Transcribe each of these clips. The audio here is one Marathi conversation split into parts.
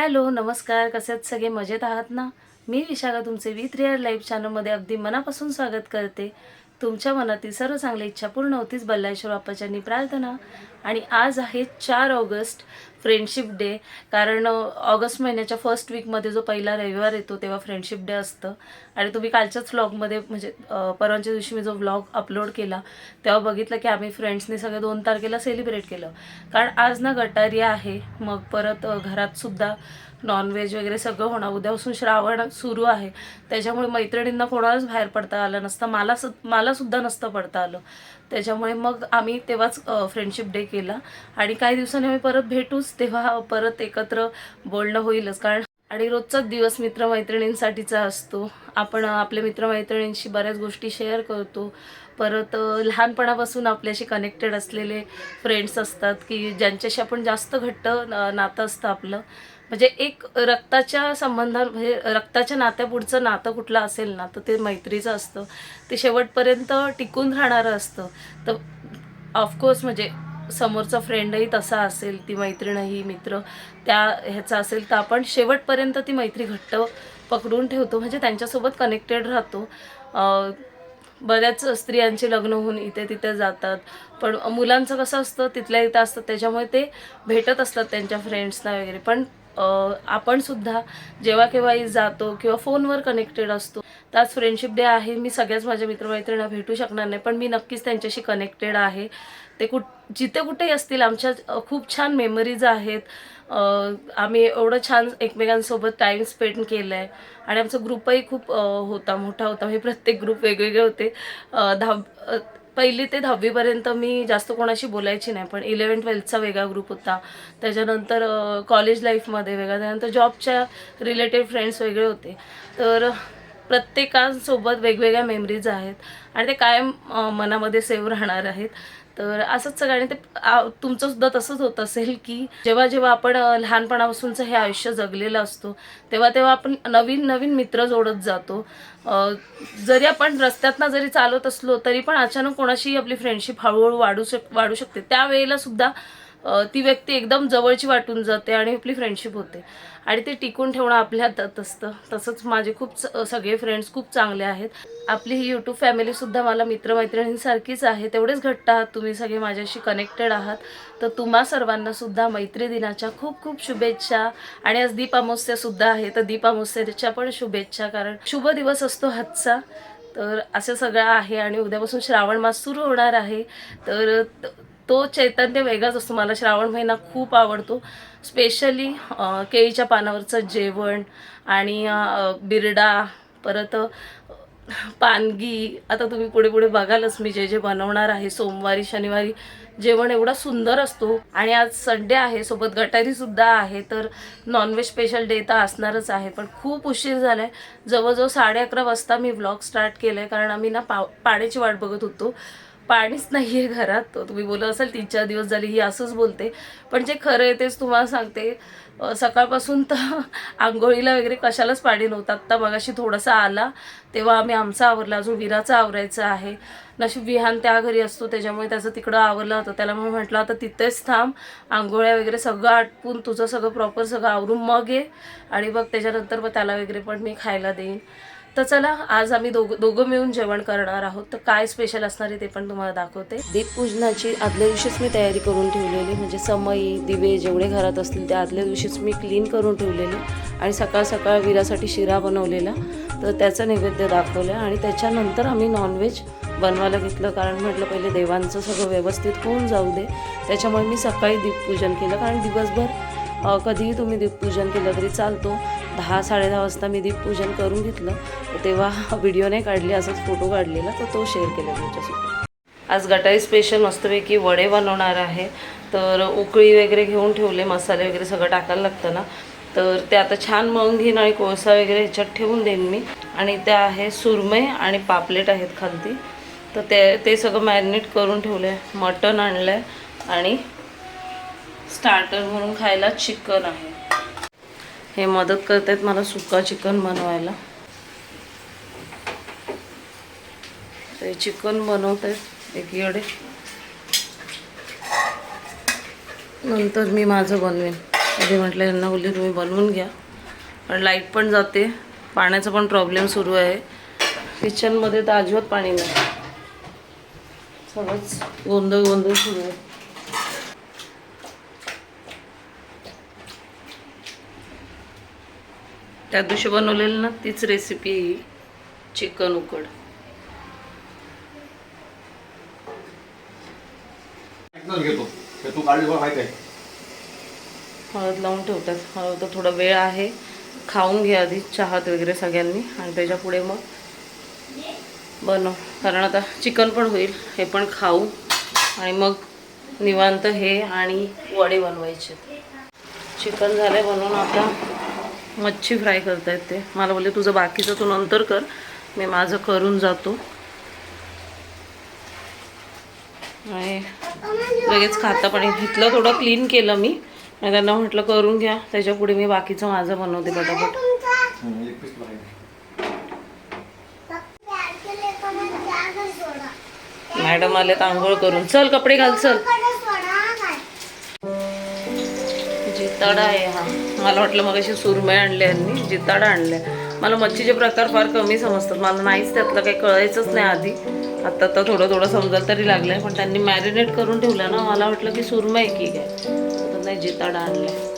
हॅलो नमस्कार. कसे आहेत? सगळे मजेत आहात ना? मी विशाखा तुमचे विथ रिअर लाईफ चॅनलमध्ये अगदी मनापासून स्वागत करते. तुमच्या मनातील सर्व चांगल्या इच्छा पूर्ण होतीच बल्लाश्वर बाप्पाच्यांनी प्रार्थना. आणि आज आहे चार ऑगस्ट फ्रेंडशिप डे कारण ऑगस्ट महिन्याच्या फर्स्ट वीकमध्ये जो पहिला रविवार येतो तेव्हा फ्रेंडशिप डे असतं. आणि तुम्ही कालच्याच व्लॉगमध्ये म्हणजे परवाच्या दिवशी मी जो व्लॉग अपलोड केला तेव्हा बघितलं की आम्ही फ्रेंड्सनी सगळं दोन तारखेला सेलिब्रेट केलं. कारण आज ना गटारिया आहे मग परत घरातसुद्धा नॉनव्हेज वगैरे सगळं होणार. उद्यापासून श्रावण सुरू आहे. त्याच्यामुळे मैत्रिणींना कोणालाच बाहेर पडता आलं नसतं. मला सु मला सुद्धा नसतं पडता आलं. त्याच्यामुळे मग आम्ही तेव्हाच फ्रेंडशिप डे केला. आणि काही दिवसांनी आम्ही परत भेटूच. तेव्हा परत एकत्र बोलणं होईलच. कारण आणि रोजचाच दिवस मित्रमैत्रिणींसाठीचा असतो. आपण आपल्या मित्रमैत्रिणींशी बऱ्याच गोष्टी शेअर करतो. परत लहानपणापासून आपल्याशी कनेक्टेड असलेले फ्रेंड्स असतात. की ज्यांच्याशी आपण जास्त घट्ट नातं असतं आपलं. म्हणजे एक रक्ताच्या संबंधा म्हणजे रक्ताच्या नात्यापुढचं नातं कुठलं असेल ना तर ते मैत्रीचं असतं. ते शेवटपर्यंत टिकून राहणारं असतं. तर ऑफकोर्स म्हणजे समोरचा फ्रेंडही तसा असेल ती मैत्रीणही मित्र त्या ह्याचा असेल तर आपण शेवटपर्यंत ती मैत्री घट्ट पकडून ठेवतो. म्हणजे त्यांच्यासोबत कनेक्टेड राहतो. बऱ्याच स्त्रियांचे लग्न होऊन इथे तिथे जातात. पण मुलांचं कसं असतं तिथल्या इथं असतं त्याच्यामुळे ते भेटत असतात त्यांच्या फ्रेंड्सना वगैरे. पण आपण सुद्धा जेव्हा केव्हाही जातो किंवा फोनवर कनेक्टेड असतो त्याच फ्रेंडशिप डे आहे. मी सगळ्याच माझ्या मित्रमैत्रिणींना भेटू शकणार नाही पण मी नक्कीच त्यांच्याशी कनेक्टेड आहे. ते कुठ जिथे कुठेही असतील आमच्या खूप छान मेमरीज आहेत. आम्ही एवढं छान एकमेकांसोबत टाईम स्पेंड केलं आहे आणि आमचा ग्रुपही खूप होता मोठा होता. म्हणजे प्रत्येक ग्रुप वेगवेगळे होते. धाब पहिली ते दहावीपर्यंत मी जास्त कोणाशी बोलायची नाही पण इलेवन ट्वेल्थचा वेगळा ग्रुप होता. त्याच्यानंतर कॉलेज लाईफमध्ये वेगळा त्यानंतर जॉबच्या रिलेटेड फ्रेंड्स वेगळे होते. तर प्रत्येकासोबत वेगवेगळ्या मेमरीज आहेत आणि ते कायम मनामध्ये सेव्ह राहणार आहेत. तर असंच सगळं आणि ते तुमचंसुद्धा तसंच होत असेल की जेव्हा जेव्हा आपण लहानपणापासूनचं हे आयुष्य जगलेलं असतो तेव्हा तेव्हा आपण नवीन नवीन मित्र जोडत जातो. जरी आपण रस्त्यातनं जरी चालत असलो तरी पण अचानक कोणाशी आपली फ्रेंडशिप हळूहळू वाढू शक वाढू शकते. त्यावेळेला सुद्धा ती व्यक्ती एकदम जवळची वाटून जाते आणि आपली फ्रेंडशिप होते. आणि ते टिकून ठेवणं आपल्या हातात असतं तसंच माझे खूप स- सगळे फ्रेंड्स खूप चांगले आहेत. आपली ही यूट्यूब फॅमिलीसुद्धा मला मित्रमैत्रिणींसारखीच आहे. तेवढेच घट्ट आहात तुम्ही सगळे माझ्याशी कनेक्टेड आहात. तर तुम्हा सर्वांनासुद्धा मैत्री दिनाच्या खूप खूप शुभेच्छा. आणि आज दीपामोस्यासुद्धा आहे. तर दीपामोस्याच्या पण शुभेच्छा कारण शुभ दिवस असतो हातचा तर असं सगळं आहे आणि उद्यापासून श्रावण मास सुरू होणार आहे. तर तो चैतन्य वेगळाच असतो. मला श्रावण महिना खूप आवडतो. स्पेशली केळीच्या पानावरचं जेवण आणि बिरडा परत पानगी. आता तुम्ही पुढे पुढे बघालच मी जे जे बनवणार आहे. सोमवारी शनिवारी जेवण एवढा सुंदर असतो. आणि आज संडे आहे सोबत गटारी सुद्धा आहे. तर नॉनव्हेज स्पेशल डे तर असणारच आहे. पण खूप उशीर झाला आहे जवळजवळ साडे अकरा वाजता मी व्लॉग स्टार्ट केलाय. कारण आम्ही ना पा पाण्याची वाट बघत होतो. पाणीच नाही आहे घरात. तो तुम्ही बोलत असाल तीन चार दिवस झाले ही असंच बोलते. पण जे खरं आहे तेच तुम्हाला सांगते. सकाळपासून तर आंघोळीला वगैरे कशालाच पाणी नव्हतं. आत्ता मगाशी थोडासा आला. तेव्हा आम्ही आमचा आवरला. अजून विराचं आवरायचं आहे. नशीब विहान त्या घरी असतो त्याच्यामुळे त्याचं तिकडं आवरलं होतं. त्याला मग म्हटलं आता तिथेच थांब. आंघोळ्या वगैरे सगळं आटपून तुझं सगळं प्रॉपर सगळं आवरून मग ये. आणि मग त्याच्यानंतर मग त्याला वगैरे पण मी खायला देईन. तर चला आज आम्ही दोघं दोघं मिळून जेवण करणार आहोत. तर काय स्पेशल असणार आहे ते पण तुम्हाला दाखवते. दीपपूजनाची आदल्या दिवशीच मी तयारी करून ठेवलेली म्हणजे समई दिवे जेवढे घरात असतील ते आदल्या दिवशीच मी क्लीन करून ठेवलेले आणि सकाळ सकाळ विरासाठी शिरा बनवलेला. तर त्याचं नैवेद्य दाखवलं आणि त्याच्यानंतर आम्ही नॉनव्हेज बनवायला घेतलं कारण म्हटलं पहिले देवांचं सगळं व्यवस्थित होऊन जाऊ दे. त्याच्यामुळे मी सकाळी दीपपूजन केलं कारण दिवसभर कधीही तुम्ही दीपपूजन केलं तरी चालतो. दहा साडेदहा वाजता मी दीपपूजन करून घेतलं. तर तेव्हा व्हिडिओ नाही काढली असंच फोटो काढलेला. तर तो शेअर केला तुमच्यासोबत आज गटाई स्पेशल मस्तपैकी वडे बनवणार आहे. तर उकळी वगैरे घेऊन ठेवले मसाले वगैरे सगळं टाकायला लागतं ना तर ते आता छान मळून घेईन आणि कोळसा वगैरे ह्याच्यात ठेवून देईन मी. आणि त्या आहे सुरमई आणि पापलेट आहेत खालती. तर ते ते सगळं मॅरिनेट करून ठेवलं आहे मटण आणलं आहे आणि स्टार्टर म्हणून खायला चिकन आहे. हे मदत करत आहेत मला सुका चिकन बनवायला. ते चिकन बनवत आहेत एकीकडे नंतर मी माझं बनवेन. आधी म्हटलं यांना बोलली तुम्ही बनवून घ्या. पण लाइट पण जाते. पाण्याचा पण प्रॉब्लेम सुरू आहे. किचनमध्ये तर अजिबात पाणी नाही. सगळंच गोंधळ गोंधळ सुरू आहे. त्या दिवशी बनवलेली ना तीच रेसिपी चिकन उकड. हळद लावून ठेवतात. हळद तर थोडा वेळ आहे. खाऊन घ्या आधी चहात वगैरे सगळ्यांनी. आणि त्याच्या पुढे मग बनव. कारण आता चिकन पण होईल. हे पण खाऊ. आणि मग निवांत हे आणि वडे बनवायचे. चिकन झालं बनवून आता. मच्छी फ्राय करता येते मला बोलले तुझं बाकीचं तू नंतर कर. मी माझं करून जातो. आणि लगेच खाता पण इथलं थोडं क्लीन केलं मी. त्यांना म्हटलं करून घ्या. त्याच्या पुढे मी बाकीचं माझं बनवते पटापट. मॅडम आले आंघोळ करून. चल कपडे घाल चल. जिताडा आहे हा. मला वाटलं मग अशी सुरमई आणले यांनी जिताडा आणले. मला मच्छीचे प्रकार फार कमी समजतात. मला नाहीच त्यातलं काही कळायचंच नाही आधी. आता आता थोडं थोडं समजायला तरी लागलंय पण त्यांनी मॅरिनेट करून ठेवलं ना मला वाटलं की सुरमय की काय. तर नाही जिताडा आणलाय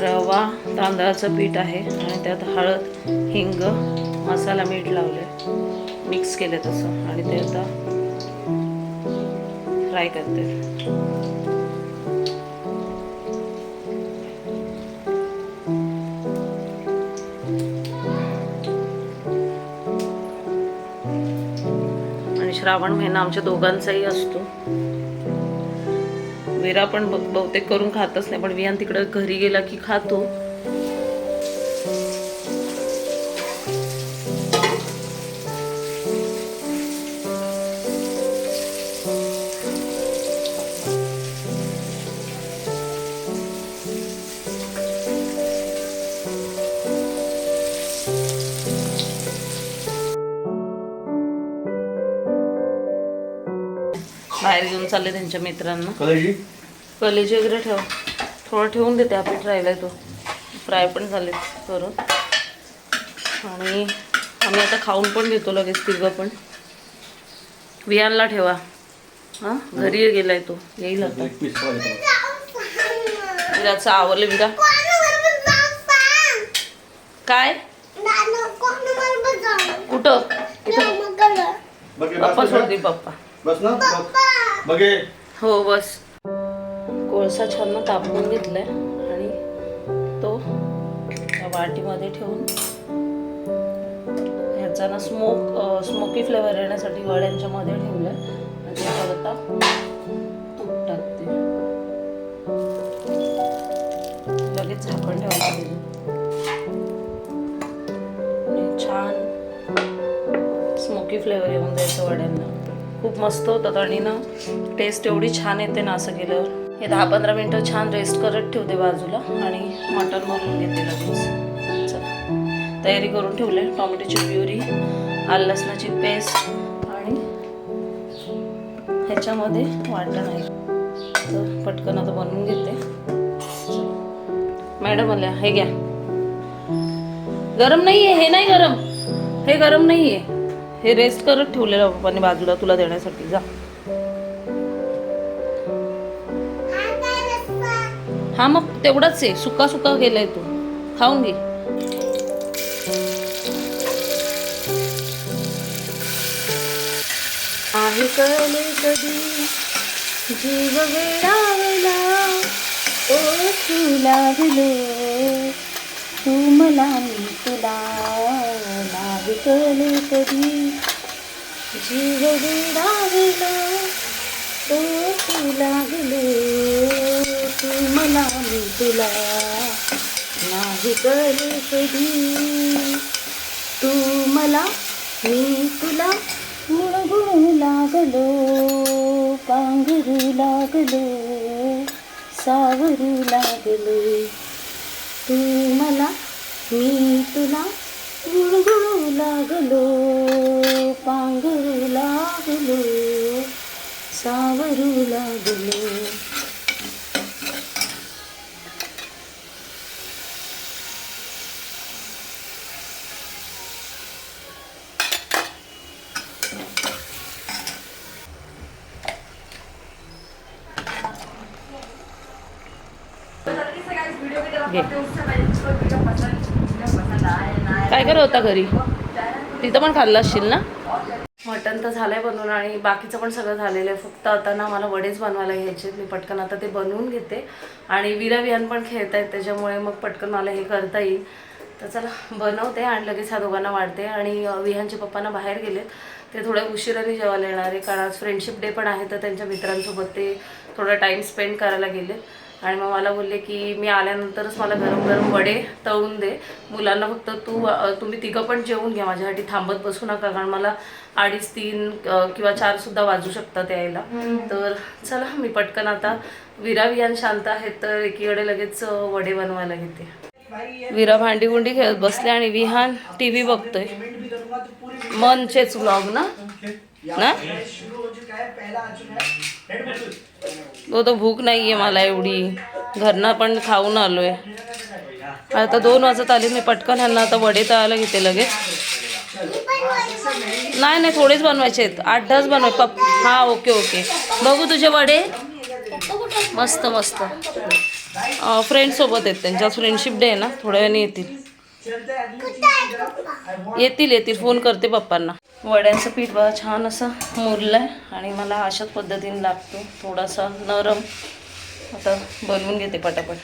रवा तांदळाचं पीठ आहे आणि त्यात हळद हिंग मसाला मीठ लावले मिक्स केले तसं. आणि ते आता फ्राय करते. आणि श्रावण महिना आमच्या दोघांचाही असतो. विरा पण ब- बहुतेक करून खातच नाही पण विहान तिकडे घरी गेला की खातो. बाहेर घेऊन चालले त्यांच्या मित्रांना. कलेजी? कलेजी वगैरे ठेव. थोडं ठेवून देते हा पीठ राहिलाय तो. फ्राय पण झाले करून. आणि आम्ही आता खाऊन पण घेतो लगेच तिघं पण. विहानला ठेवा. हां? घरी गेलाय तो. येईल आता. विराचं आवरलं विरा काय? कुठं? पप्पा बस सोडते पप्पा. बस ना बघ. हो? बस. कोळसा छान तापवून घेतलाय आणि तो त्या वाटीमध्ये ठेवून ह्याचा ना स्मोक स्मोकी फ्लेवर येण्यासाठी वड्यांच्या मध्ये ठेवलाय. आणि आता तूप टाकते. लगेच झाकण ठेवायला पाहिजे आणि छान स्मोकी फ्लेवर येऊन द्यायचं वड्यांना. खूप मस्त होतात आणि ना टेस्ट एवढी छान येते ना असं केल्यावर. हे दहा पंधरा मिनटं छान रेस्ट करत ठेवते बाजूला आणि मटण बनवून घेते लगेच. चला. तयारी करून ठेवले टोमॅटोची प्युरी आल लसणाची पेस्ट आणि ह्याच्यामध्ये वाटण आहे. तर पटकन आता बनवून घेते. मॅडम आल्या हे घ्या. गरम नाही आहे हे नाही गरम. हे गरम नाही आहे हे रेस्ट करत ठेवलेलं पप्पाने बाजूला तुला देण्यासाठी. जा. हा मग तेवढाच आहे. सुका सुका गेलाय तू. खाऊन घे. आहे कळले कधी? जीव वेळावला ओ तू लागलो. तू मला मी तुला नाही कळले कधी जीव वेडावला तो तू लागलो तू मला मी तुला नाही कळले कधी. तू मला मी तुला गुणगुणू लागलो पांघरू लागलो सावरू लागलो. तू मला मी तुला गुळगुळू लागलो पांघरू लागलो सावरू लागलो घे. काय करत होता घरी? तिथं पण खाल्लं असशील ना? मटण तर झालंय बनवून आणि बाकीचं पण सगळं झालेलं आहे. फक्त आता ना मला वडेच बनवायला घ्यायचे मी पटकन आता ते बनवून घेते. आणि विरा विहान पण खेळत आहेत त्याच्यामुळे मग पटकन मला हे करता येईल. तर चला बनवते आणि लगेच ह्या दोघांना वाढते. आणि विहानचे पप्पांना बाहेर गेलेत. ते थोड्या उशिराने जेवायला येणार आहे कारण आज फ्रेंडशिप डे पण आहे तर त्यांच्या मित्रांसोबत ते थोडा टाईम स्पेंड करायला गेले आणि मग मला बोलले की मी आल्यानंतरच मला गरम गरम वडे तळून दे. मुलांना फक्त तू तुम्ही तिघं पण जेवून घ्या माझ्यासाठी थांबत बसू नका कारण मला अडीच तीन किंवा चार सुद्धा वाजू शकतात यायला. तर चला मी पटकन आता विरा विहान शांत आहेत तर एकीकडे लगेच वडे बनवायला घेते. विरा भांडी गुंडी खेळत बसले आणि विहान टी व्ही बघतोय. मनचेच व्लॉग ना? ना? तो तो भूक नाही आहे मला एवढी. घरनं पण खाऊन आलो आहे आता दोन वाजत आले मी पटकन ह्यांना आता वडे तळायला घेते लगेच. नाही नाही थोडेच बनवायचे आहेत. आठ दहाच बनवाय पप हा ओके ओके. बघू तुझे वडे. मस्त मस्त. फ्रेंड्ससोबत आहेत त्यांच्या. फ्रेंडशिप डे आहे ना थोड्या वेळाने येतील. येतील येतील. फोन करते पप्पांना. वड्यांचं पीठ बघा छान असं मुरलं आहे आणि मला अशाच पद्धतीने लागतो. थोडासा नरम. आता बनवून घेते पटापट.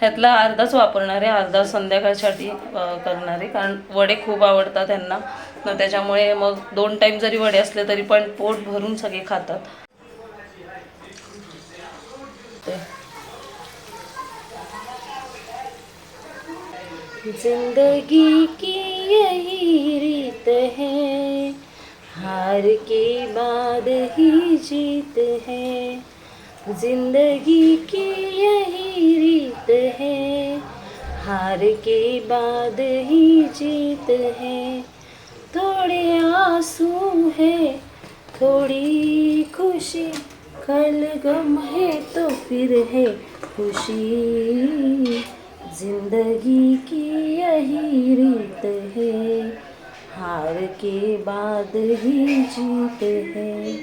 ह्यातला अर्धाच वापरणार आहे अर्धा संध्याकाळसाठी करणारे करणार. आहे कारण वडे खूप आवडतात त्यांना त्याच्यामुळे मग दोन टाईम जरी वडे असले तरी पण पोट भरून सगळे खातात. ज़िंदगी की यही रीत है। हार के बाद ही जीत है। ज़िंदगी की यही रीत है। हार के बाद ही जीत है। थोड़े आँसू है, थोड़ी खुशी। कल गम है तो फिर है खुशी। जिंदगी की यही रीत है। हार के बाद ही जीत है।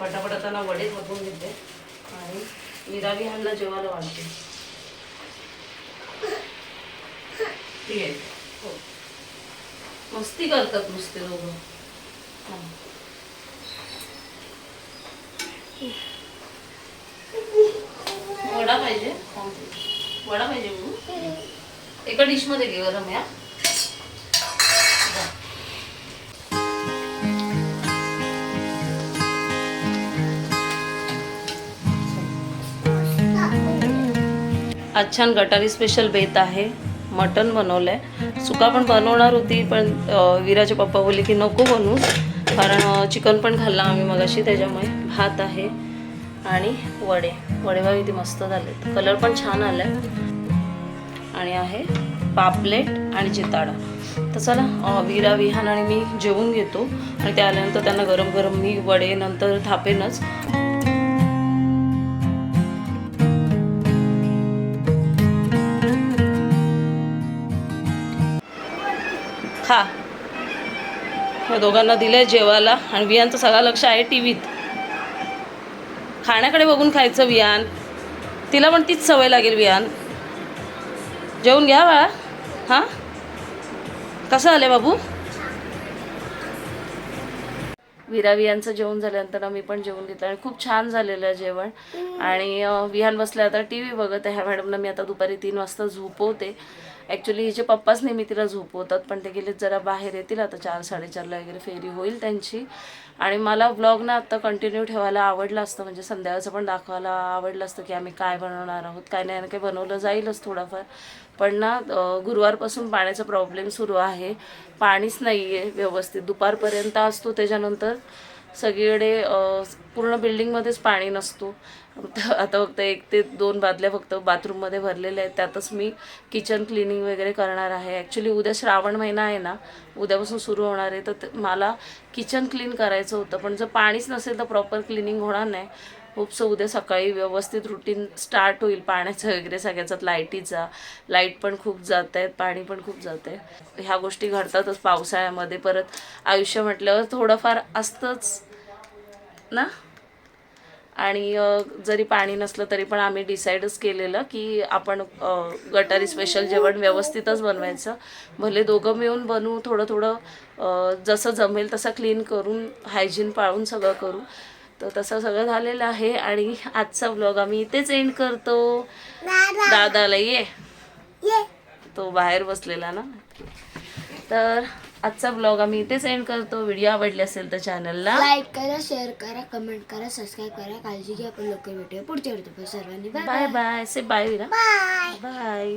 पटापट आता ना वडे थापून घेते आणि निराली ह्यांना जेवायला वाढते. ठीक आहे. हो. मस्ती करतात नुसते दोघं हा. वडा पाहिजे. वडा पाहिजे म्हणून. एका डिशमध्ये घे गरम या आज छान गटारी स्पेशल बेत आहे. मटन बनवलं आहे सुका पण बनवणार होती पण विराचे पप्पा बोलले की नको बनवू कारण चिकन पण खाल्लं आम्ही मगाशी त्याच्यामुळे भात आहे. आणि वडे. वडे बघा किती मस्त झालेत कलर पण छान आला आणि आहे पापलेट आणि चिताडा. तर चला विरा विहान आणि मी जेवून घेतो. आणि ते आल्यानंतर त्यांना गरम गरम मी वडे नंतर थापेनच. खा. या दोघांना आहे जेवायला. आणि विहानचं सगळं लक्ष आहे टी व्हीत खाण्याकडे बघून खायचं वियान तिला पण तीच सवय लागेल वियान जेवून घ्या बाळा. हां? कसं आलं बाबू? विरा विहानचं जेवण झाल्यानंतर आम्ही मी पण जेवण घेतलं आणि खूप छान झालेलं आहे जेवण. आणि विहान बसल्या आता टी व्ही बघत आहे. ह्या मॅडमला मी आता दुपारी तीन वाजता झोपवते. ॲक्च्युली हिचे पप्पाच नेहमी तिला झोपवतात पण ते गेलेत जरा बाहेर येतील. आता चार साडेचारला वगैरे फेरी होईल त्यांची. आणि मला व्लॉग ना आत्ता कंटिन्यू ठेवायला आवडलं असतं. म्हणजे संध्याकाळचं पण दाखवायला आवडलं असतं की आम्ही काय बनवणार आहोत काय नाही काही बनवलं जाईलच थोडंफार. पण ना गुरुवारपासून पाण्याचा प्रॉब्लेम सुरू आहे. पाणीच नाही आहे व्यवस्थित. दुपारपर्यंत असतो त्याच्यानंतर सगळीकडे पूर्ण बिल्डिंगमध्येच पाणी नसतो. आता फक्त एक ते दोन बादल्या फक्त बाथरूममध्ये भरलेल्या आहेत. त्यातच मी किचन क्लिनिंग वगैरे करणार आहे. ॲक्च्युली उद्या श्रावण महिना आहे ना उद्यापासून सुरू होणार आहे. तर ते- मला किचन क्लीन करायचं होतं. पण जर पाणीच नसेल तर प्रॉपर क्लिनिंग होणार नाही. होपसं उद्या सकाळी व्यवस्थित रुटीन स्टार्ट होईल पाण्याचं वगैरे सगळ्याचात लाईटीचा लाइट पण खूप जात आहेत पाणी पण खूप जात आहे ह्या गोष्टी घडतातच पावसाळ्यामध्ये. परत आयुष्य म्हटल्यावर थोडंफार असतंच ना? आणि जरी पाणी नसलं तरी पण आम्ही डिसाईडच केलेलं की आपण गटारी स्पेशल जेवण व्यवस्थितच बनवायचं. भले दोघं मिळून बनवू थोडं थोडं जसं जमेल तसं क्लीन करून हायजीन पाळून सगळं करू. तर तसं सगळं झालेलं आहे आणि आजचा ब्लॉग आम्ही इथेच एंड करतो. दादाला ये. तो बाहेर बसलेला ना. तर आजचा ब्लॉग आम्ही इथेच एंड करतो. व्हिडिओ आवडली असेल तर चॅनलला लाईक करा शेअर करा कमेंट करा सबस्क्राईब करा. काळजी घ्या आपण लवकर भेटूया पुढच्या व्हिडिओ सर्वांनी बाय बाय बाय से बाय विरा बाय बाय